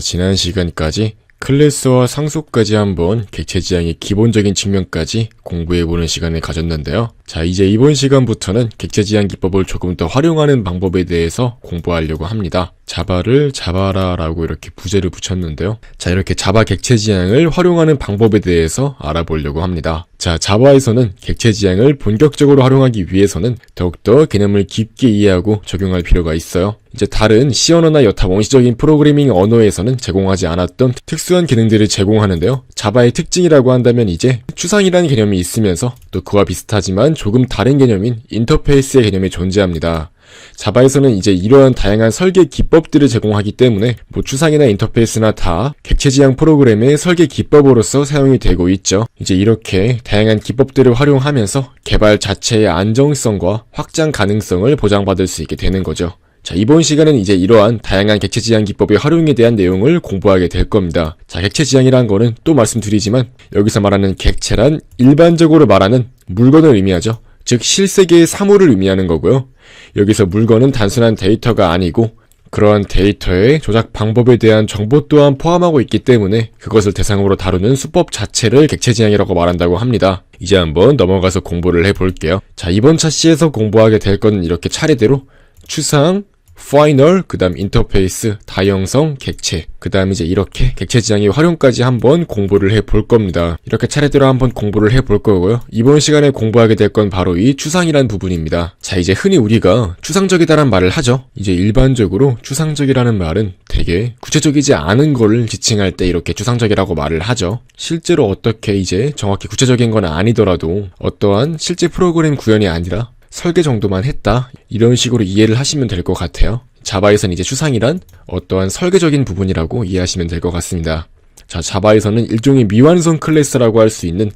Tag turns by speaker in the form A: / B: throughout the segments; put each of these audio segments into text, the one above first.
A: 지난 시간까지 클래스와 상속까지 한번 객체 지향의 기본적인 측면까지 공부해보는 시간을 가졌는데요. 자, 이제 이번 시간부터는 객체 지향 기법을 조금 더 활용하는 방법에 대해서 공부하려고 합니다. 자바를 자바라 라고 이렇게 부제를 붙였는데요. 자, 이렇게 자바 객체 지향을 활용하는 방법에 대해서 알아보려고 합니다. 자, 자바에서는 객체 지향을 본격적으로 활용하기 위해서는 더욱더 개념을 깊게 이해하고 적용할 필요가 있어요. 이제 다른 C 언어나 여타 원시적인 프로그래밍 언어에서는 제공하지 않았던 특수한 기능들을 제공하는데요. 자바의 특징이라고 한다면 이제 추상이라는 개념이 있으면서 또 그와 비슷하지만 조금 다른 개념인 인터페이스의 개념이 존재합니다. 자바에서는 이제 이러한 다양한 설계 기법들을 제공하기 때문에 뭐 추상이나 인터페이스나 다 객체 지향 프로그램의 설계 기법으로서 사용이 되고 있죠. 이제 이렇게 다양한 기법들을 활용하면서 개발 자체의 안정성과 확장 가능성을 보장받을 수 있게 되는 거죠. 자, 이번 시간은 이제 이러한 다양한 객체 지향 기법의 활용에 대한 내용을 공부하게 될 겁니다. 자, 객체 지향이라는 거는 또 말씀드리지만 여기서 말하는 객체란 일반적으로 말하는 물건을 의미하죠. 즉 실세계의 사물을 의미하는 거고요. 여기서 물건은 단순한 데이터가 아니고 그러한 데이터의 조작 방법에 대한 정보 또한 포함하고 있기 때문에 그것을 대상으로 다루는 수법 자체를 객체 지향이라고 말한다고 합니다. 이제 한번 넘어가서 공부를 해볼게요. 자, 이번 차시에서 공부하게 될 건 이렇게 차례대로 추상, 파이널, 그 다음 인터페이스, 다형성, 객체, 그 다음 이제 이렇게 객체 지향의 활용까지 한번 공부를 해 볼 겁니다. 이렇게 차례대로 한번 공부를 해 볼 거고요. 이번 시간에 공부하게 될 건 바로 이 추상이란 부분입니다. 자, 이제 흔히 우리가 추상적이다란 말을 하죠. 이제 일반적으로 추상적이라는 말은 되게 구체적이지 않은 거를 지칭할 때 이렇게 추상적이라고 말을 하죠. 실제로 어떻게 이제 정확히 구체적인 건 아니더라도 어떠한 실제 프로그램 구현이 아니라 설계 정도만 했다. 이런 식으로 이해를 하시면 될 것 같아요. 자바에서는 이제 추상이란 어떠한 설계적인 부분이라고 이해하시면 될 것 같습니다. 자, 자바에서는 일종의 미완성 클래스라고 할 수 있는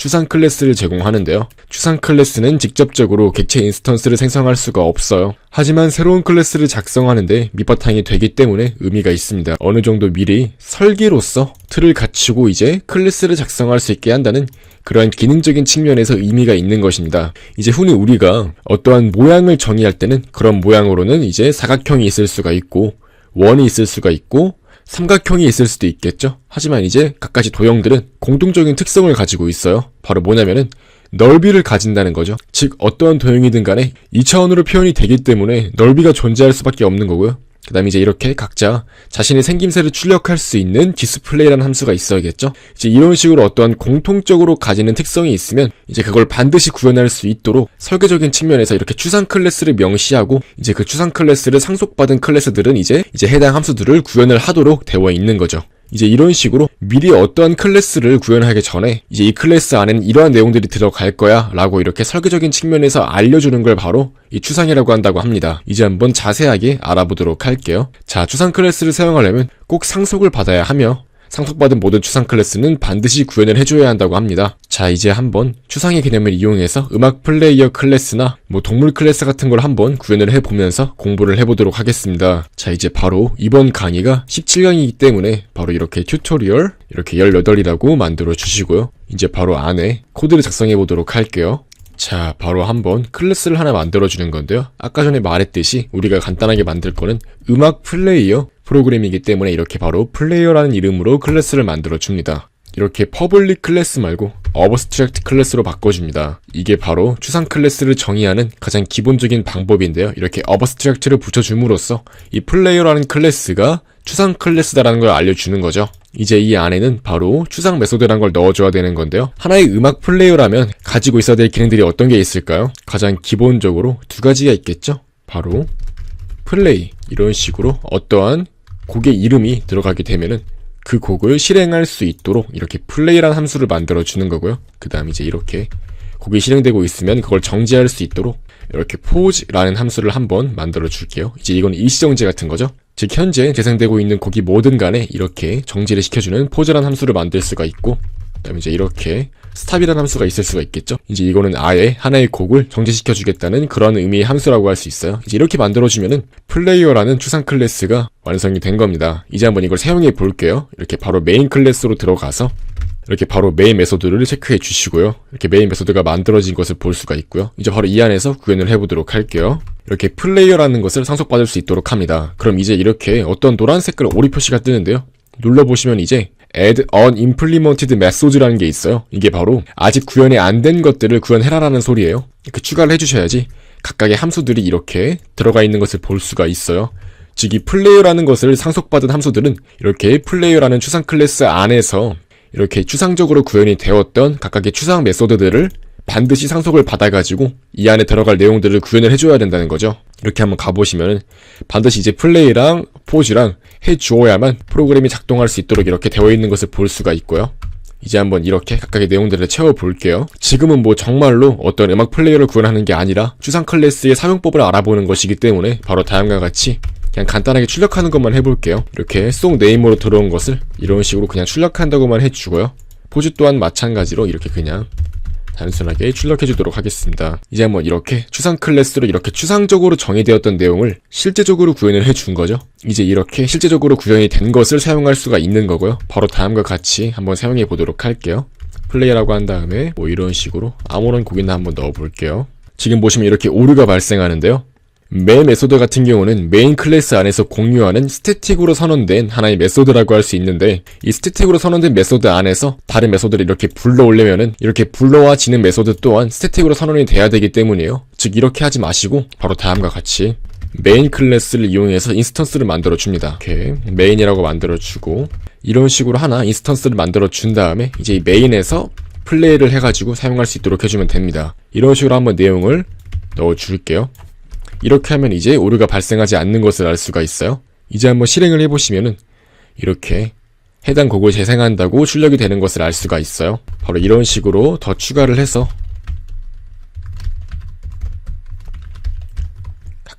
A: 추상 클래스를 제공하는데요. 추상 클래스는 직접적으로 객체 인스턴스를 생성할 수가 없어요. 하지만 새로운 클래스를 작성하는데 밑바탕이 되기 때문에 의미가 있습니다. 어느 정도 미리 설계로서 틀을 갖추고 이제 클래스를 작성할 수 있게 한다는 그러한 기능적인 측면에서 의미가 있는 것입니다. 이제 흔히 우리가 어떠한 모양을 정의할 때는 그런 모양으로는 이제 사각형이 있을 수가 있고 원이 있을 수가 있고 삼각형이 있을 수도 있겠죠. 하지만 이제 각가지 도형들은 공통적인 특성을 가지고 있어요. 바로 뭐냐면은 넓이를 가진다는 거죠. 즉 어떠한 도형이든 간에 2차원으로 표현이 되기 때문에 넓이가 존재할 수밖에 없는 거고요. 그 다음에 이제 이렇게 각자 자신의 생김새를 출력할 수 있는 디스플레이라는 함수가 있어야겠죠? 이제 이런 식으로 어떠한 공통적으로 가지는 특성이 있으면 이제 그걸 반드시 구현할 수 있도록 설계적인 측면에서 이렇게 추상 클래스를 명시하고 이제 그 추상 클래스를 상속받은 클래스들은 이제 이제 해당 함수들을 구현을 하도록 되어 있는 거죠. 이제 이런 식으로 미리 어떠한 클래스를 구현하기 전에 이제 이 클래스 안에는 이러한 내용들이 들어갈 거야 라고 이렇게 설계적인 측면에서 알려주는 걸 바로 이 추상이라고 한다고 합니다. 이제 한번 자세하게 알아보도록 할게요. 자, 추상 클래스를 사용하려면 꼭 상속을 받아야 하며 상속받은 모든 추상 클래스는 반드시 구현을 해줘야 한다고 합니다. 자, 이제 한번 추상의 개념을 이용해서 음악 플레이어 클래스나 뭐 동물 클래스 같은 걸 한번 구현을 해보면서 공부를 해보도록 하겠습니다. 자, 이제 바로 이번 강의가 17강이기 때문에 바로 이렇게 튜토리얼 이렇게 18이라고 만들어 주시고요. 이제 바로 안에 코드를 작성해 보도록 할게요. 자, 바로 한번 클래스를 하나 만들어주는 건데요. 아까 전에 말했듯이 우리가 간단하게 만들 거는 음악 플레이어 프로그램이기 때문에 이렇게 바로 플레이어라는 이름으로 클래스를 만들어 줍니다. 이렇게 퍼블릭 클래스 말고 어버스트랙트 클래스로 바꿔줍니다. 이게 바로 추상 클래스를 정의하는 가장 기본적인 방법인데요. 이렇게 어버스트랙트를 붙여줌으로써 이 플레이어라는 클래스가 추상 클래스다라는 걸 알려주는 거죠. 이제 이 안에는 바로 추상 메소드라는 걸 넣어줘야 되는 건데요. 하나의 음악 플레이어라면 가지고 있어야 될 기능들이 어떤 게 있을까요? 가장 기본적으로 두 가지가 있겠죠? 바로 플레이 이런 식으로 어떠한 곡의 이름이 들어가게 되면은 그 곡을 실행할 수 있도록 이렇게 플레이라는 함수를 만들어 주는 거고요. 그 다음 이제 이렇게 곡이 실행되고 있으면 그걸 정지할 수 있도록 이렇게 pause라는 함수를 한번 만들어 줄게요. 이제 이건 일시정지 같은 거죠. 즉 현재 재생되고 있는 곡이 뭐든 간에 이렇게 정지를 시켜주는 pause라는 함수를 만들 수가 있고 그다음에 이제 이렇게 스탑이라는 함수가 있을 수가 있겠죠. 이제 이거는 아예 하나의 곡을 정지시켜 주겠다는 그런 의미의 함수라고 할 수 있어요. 이제 이렇게 만들어 주면은 플레이어라는 추상 클래스가 완성이 된 겁니다. 이제 한번 이걸 사용해 볼게요. 이렇게 바로 메인 클래스로 들어가서 이렇게 바로 메인 메소드를 체크해 주시고요. 이렇게 메인 메소드가 만들어진 것을 볼 수가 있고요. 이제 바로 이 안에서 구현을 해보도록 할게요. 이렇게 플레이어라는 것을 상속받을 수 있도록 합니다. 그럼 이제 이렇게 어떤 노란 색깔 오리 표시가 뜨는데요. 눌러보시면 이제 add unimplemented methods라는 게 있어요. 이게 바로 아직 구현이 안 된 것들을 구현해라라는 소리예요. 이렇게 추가를 해주셔야지 각각의 함수들이 이렇게 들어가 있는 것을 볼 수가 있어요. 즉, 이 플레이어라는 것을 상속받은 함수들은 이렇게 플레이어라는 추상 클래스 안에서 이렇게 추상적으로 구현이 되었던 각각의 추상 메소드들을 반드시 상속을 받아가지고 이 안에 들어갈 내용들을 구현을 해줘야 된다는 거죠. 이렇게 한번 가보시면은 반드시 이제 플레이랑 포즈랑 해주어야만 프로그램이 작동할 수 있도록 이렇게 되어 있는 것을 볼 수가 있고요. 이제 한번 이렇게 각각의 내용들을 채워볼게요. 지금은 뭐 정말로 어떤 음악 플레이어를 구현하는 게 아니라 추상 클래스의 사용법을 알아보는 것이기 때문에 바로 다음과 같이 그냥 간단하게 출력하는 것만 해볼게요. 이렇게 송 네임으로 들어온 것을 이런 식으로 그냥 출력한다고만 해주고요. 포즈 또한 마찬가지로 이렇게 그냥 단순하게 출력해 주도록 하겠습니다. 이제 한번 이렇게 추상 클래스로 이렇게 추상적으로 정의되었던 내용을 실제적으로 구현을 해 준 거죠. 이제 이렇게 실제적으로 구현이 된 것을 사용할 수가 있는 거고요. 바로 다음과 같이 한번 사용해 보도록 할게요. 플레이라고 한 다음에 뭐 이런 식으로 아무런 곡이나 한번 넣어 볼게요. 지금 보시면 이렇게 오류가 발생하는데요. 매 메소드 같은 경우는 메인 클래스 안에서 공유하는 스태틱으로 선언된 하나의 메소드라고 할 수 있는데 이 스태틱으로 선언된 메소드 안에서 다른 메소드를 이렇게 불러오려면은 이렇게 불러와지는 메소드 또한 스태틱으로 선언이 돼야 되기 때문이에요. 즉 이렇게 하지 마시고 바로 다음과 같이 메인 클래스를 이용해서 인스턴스를 만들어 줍니다. 이렇게 메인이라고 만들어 주고 이런 식으로 하나 인스턴스를 만들어 준 다음에 이제 이 메인에서 플레이를 해가지고 사용할 수 있도록 해주면 됩니다. 이런 식으로 한번 내용을 넣어 줄게요. 이렇게 하면 이제 오류가 발생하지 않는 것을 알 수가 있어요. 이제 한번 실행을 해보시면은 이렇게 해당 곡을 재생한다고 출력이 되는 것을 알 수가 있어요. 바로 이런 식으로 더 추가를 해서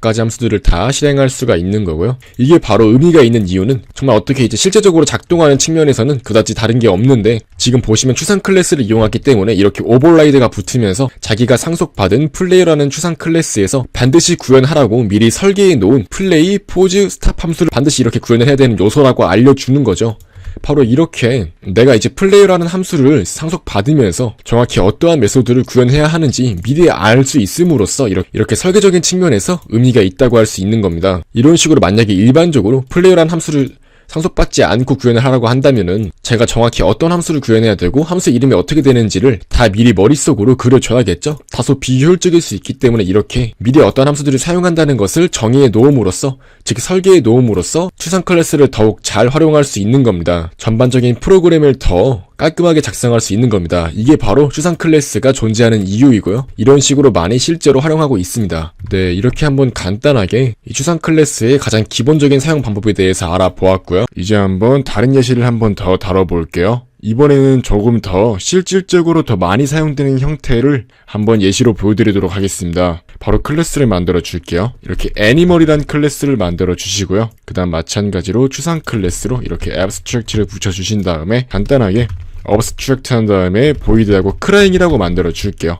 A: 각가지 함수들을 다 실행할 수가 있는 거고요. 이게 바로 의미가 있는 이유는 정말 어떻게 이제 실제적으로 작동하는 측면에서는 그다지 다른 게 없는데 지금 보시면 추상 클래스를 이용하기 때문에 이렇게 오버라이드가 붙으면서 자기가 상속받은 플레이어라는 추상 클래스에서 반드시 구현하라고 미리 설계해 놓은 플레이, 포즈, 스탑 함수를 반드시 이렇게 구현을 해야 되는 요소라고 알려주는 거죠. 바로 이렇게 내가 이제 플레이어라는 함수를 상속받으면서 정확히 어떠한 메소드를 구현해야 하는지 미리 알 수 있음으로써 이렇게, 설계적인 측면에서 의미가 있다고 할 수 있는 겁니다. 이런 식으로 만약에 일반적으로 플레이어라는 함수를 상속받지 않고 구현을 하라고 한다면은 제가 정확히 어떤 함수를 구현해야 되고 함수 이름이 어떻게 되는지를 다 미리 머릿속으로 그려줘야겠죠? 다소 비효율적일 수 있기 때문에 이렇게 미리 어떤 함수들을 사용한다는 것을 정의해 놓음으로써 즉 설계해 놓음으로써 추상 클래스를 더욱 잘 활용할 수 있는 겁니다. 전반적인 프로그램을 더 깔끔하게 작성할 수 있는 겁니다. 이게 바로 추상 클래스가 존재하는 이유이고요. 이런 식으로 많이 실제로 활용하고 있습니다. 네, 이렇게 한번 간단하게 이 추상 클래스의 가장 기본적인 사용 방법에 대해서 알아보았고요. 이제 한번 다른 예시를 한번 더 다뤄볼게요. 이번에는 조금 더 실질적으로 더 많이 사용되는 형태를 한번 예시로 보여드리도록 하겠습니다. 바로 클래스를 만들어 줄게요. 이렇게 애니멀이란 클래스를 만들어 주시고요. 그 다음 마찬가지로 추상 클래스로 이렇게 abstract를 붙여 주신 다음에 간단하게 abstract 한 다음에 void하고 crying이라고 만들어 줄게요.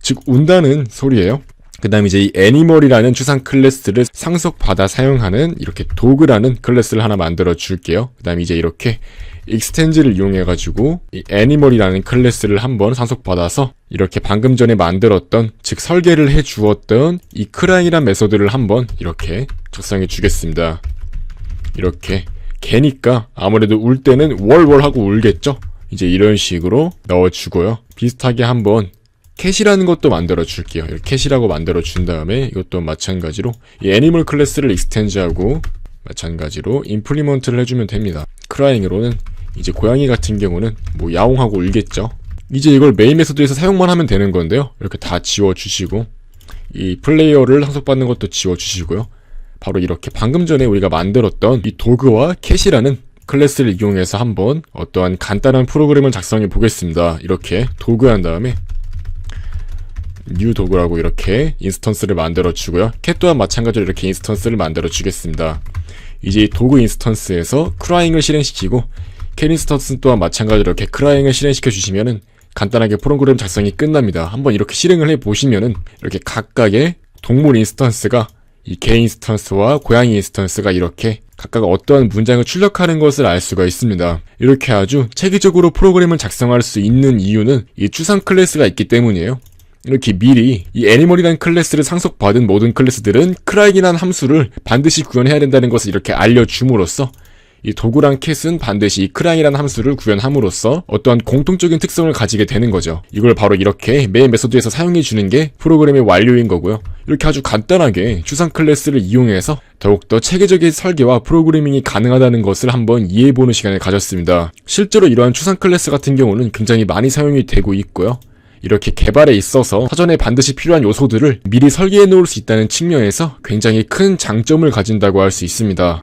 A: 즉 운다는 소리예요. 그 다음 이제 이 애니멀이라는 추상 클래스를 상속받아 사용하는 이렇게 도그라는 클래스를 하나 만들어 줄게요. 그 다음 이제 이렇게 익스텐즈를 이용해 가지고 이 애니멀이라는 클래스를 한번 상속받아서 이렇게 방금 전에 만들었던 즉 설계를 해 주었던 이 크라잉이란 메소드를 한번 이렇게 작성해 주겠습니다. 이렇게 개니까 아무래도 울 때는 월월 하고 울겠죠? 이제 이런 식으로 넣어주고요. 비슷하게 한번 캣이라는 것도 만들어 줄게요. 캣이라고 만들어 준 다음에 이것도 마찬가지로 이 애니멀 클래스를 익스텐즈하고 마찬가지로 임플리먼트를 해주면 됩니다. 크라잉으로는 이제 고양이 같은 경우는 뭐 야옹하고 울겠죠. 이제 이걸 메인 메소드에서 사용만 하면 되는 건데요. 이렇게 다 지워주시고 이 플레이어를 상속받는 것도 지워주시고요. 바로 이렇게 방금 전에 우리가 만들었던 이 도그와 캣이라는 클래스를 이용해서 한번 어떠한 간단한 프로그램을 작성해 보겠습니다. 이렇게 도그한 다음에 뉴 도구라고 이렇게 인스턴스를 만들어 주고요. 캣 또한 마찬가지로 이렇게 인스턴스를 만들어 주겠습니다. 이제 이 도구 인스턴스에서 크라잉을 실행시키고 캣 인스턴스 또한 마찬가지로 이렇게 크라잉을 실행시켜 주시면은 간단하게 프로그램 작성이 끝납니다. 한번 이렇게 실행을 해 보시면은 이렇게 각각의 동물 인스턴스가 이 개 인스턴스와 고양이 인스턴스가 이렇게 각각 어떠한 문장을 출력하는 것을 알 수가 있습니다. 이렇게 아주 체계적으로 프로그램을 작성할 수 있는 이유는 이 추상 클래스가 있기 때문이에요. 이렇게 미리 이 애니멀이라는 클래스를 상속받은 모든 클래스들은 크라이이라는 함수를 반드시 구현해야 된다는 것을 이렇게 알려줌으로써 이 도구랑 캣은 반드시 이 크라이라는 함수를 구현함으로써 어떠한 공통적인 특성을 가지게 되는 거죠. 이걸 바로 이렇게 매 메소드에서 사용해 주는 게 프로그램의 완료인 거고요. 이렇게 아주 간단하게 추상 클래스를 이용해서 더욱더 체계적인 설계와 프로그래밍이 가능하다는 것을 한번 이해해보는 시간을 가졌습니다. 실제로 이러한 추상 클래스 같은 경우는 굉장히 많이 사용이 되고 있고요. 이렇게 개발에 있어서 사전에 반드시 필요한 요소들을 미리 설계해 놓을 수 있다는 측면에서 굉장히 큰 장점을 가진다고 할 수 있습니다.